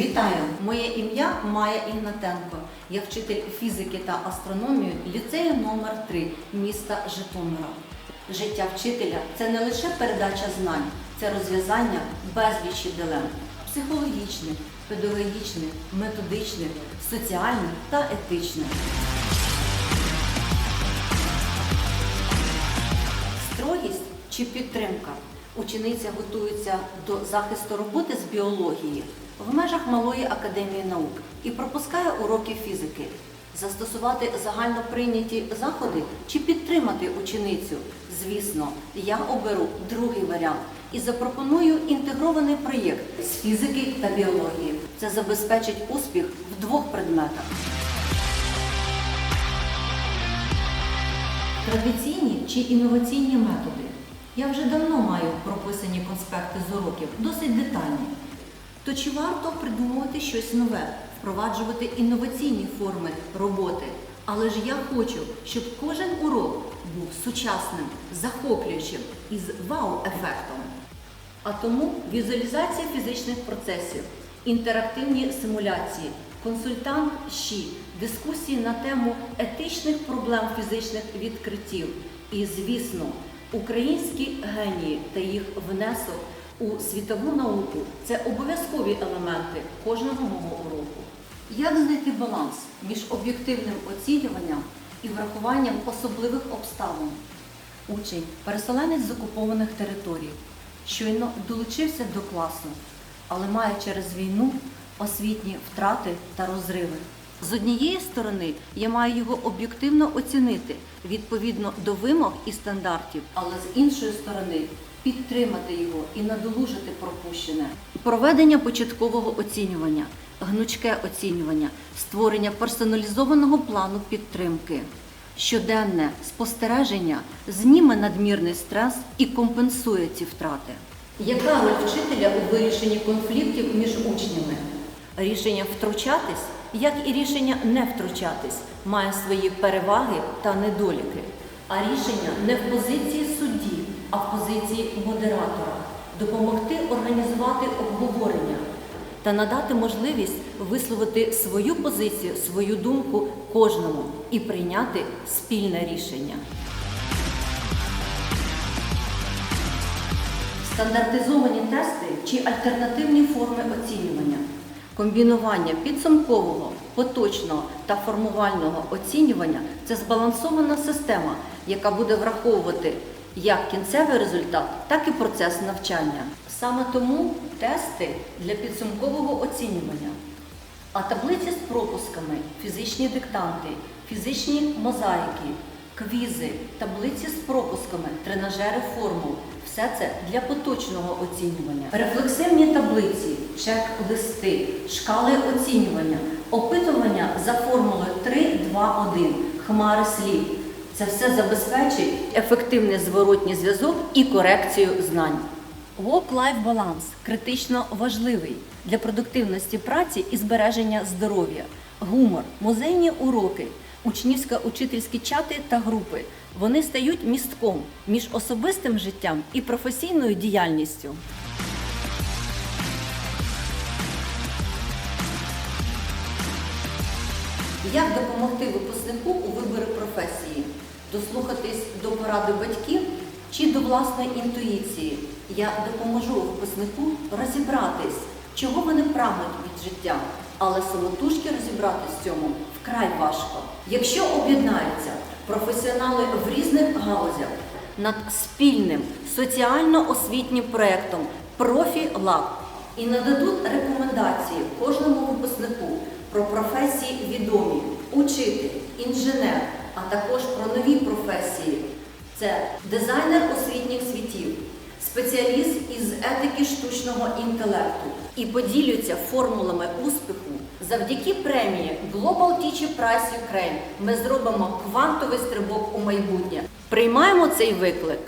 Вітаю! Моє ім'я Майя Ігнатенко. Я вчитель фізики та астрономії ліцею номер 3 міста Житомира. Життя вчителя це не лише передача знань, це розв'язання безлічі дилем психологічних, педагогічних, методичних, соціальних та етичних. Строгість чи підтримка? Учениця готується до захисту роботи з біології в межах Малої академії наук і пропускає уроки фізики. Застосувати загально прийняті заходи чи підтримати ученицю? Звісно, я оберу другий варіант і запропоную інтегрований проєкт з фізики та біології. Це забезпечить успіх в двох предметах. Традиційні чи інноваційні методи. Я вже давно маю прописані конспекти з уроків, досить детальні. То чи варто придумувати щось нове, впроваджувати інноваційні форми роботи? Але ж я хочу, щоб кожен урок був сучасним, захоплюючим і з вау-ефектом. А тому візуалізація фізичних процесів, інтерактивні симуляції, консультант ЩІ, дискусії на тему етичних проблем фізичних відкриттів і, звісно, українські генії та їх внесок у світову науку це обов'язкові елементи кожного мого уроку. Як знайти баланс між об'єктивним оцінюванням і врахуванням особливих обставин? Учень, переселенець з окупованих територій, щойно долучився до класу, але має через війну освітні втрати та розриви. З однієї сторони, я маю його об'єктивно оцінити відповідно до вимог і стандартів, але з іншої сторони підтримати його і надолужити пропущене. Проведення початкового оцінювання, гнучке оцінювання, створення персоналізованого плану підтримки. Щоденне спостереження зніме надмірний стрес і компенсує ці втрати. Яка роль вчителя у вирішенні конфліктів між учнями? Рішення втручатись, як і рішення не втручатись, має свої переваги та недоліки. А рішення не в позиції судді, а в позиції модератора допомогти організувати обговорення та надати можливість висловити свою позицію, свою думку кожному і прийняти спільне рішення. Стандартизовані тести чи альтернативні форми оцінювання, комбінування підсумкового, поточного та формувального оцінювання це збалансована система, яка буде враховувати як кінцевий результат, так і процес навчання. Саме тому тести для підсумкового оцінювання. А таблиці з пропусками, фізичні диктанти, фізичні мозаїки, квізи, таблиці з пропусками, тренажери формул все це для поточного оцінювання. Рефлексивні таблиці, чек-листи, шкали оцінювання, опитування за формулою 3, 2, 1, хмари слів. Це все забезпечить ефективний зворотній зв'язок і корекцію знань. Work-life баланс критично важливий для продуктивності праці і збереження здоров'я, гумор, музейні уроки, учнівсько-учительські чати та групи. Вони стають містком між особистим життям і професійною діяльністю. Як допомогти випускнику у виборі професії? Дослухатись до поради батьків чи до власної інтуїції? Я допоможу випускнику розібратись, чого вони прагнуть від життя, але самотужки розібратись в цьому вкрай важко. Якщо об'єднаються професіонали в різних галузях над спільним соціально-освітнім проєктом «Профі-Лаб» і нададуть рекомендації кожному випускнику про професії відомі, учитель, інженер, а також про нові професії. Це дизайнер освітніх світів, спеціаліст із етики штучного інтелекту і поділються формулами успіху. Завдяки премії Global Teacher Prize Ukraine ми зробимо квантовий стрибок у майбутнє. Приймаємо цей виклик.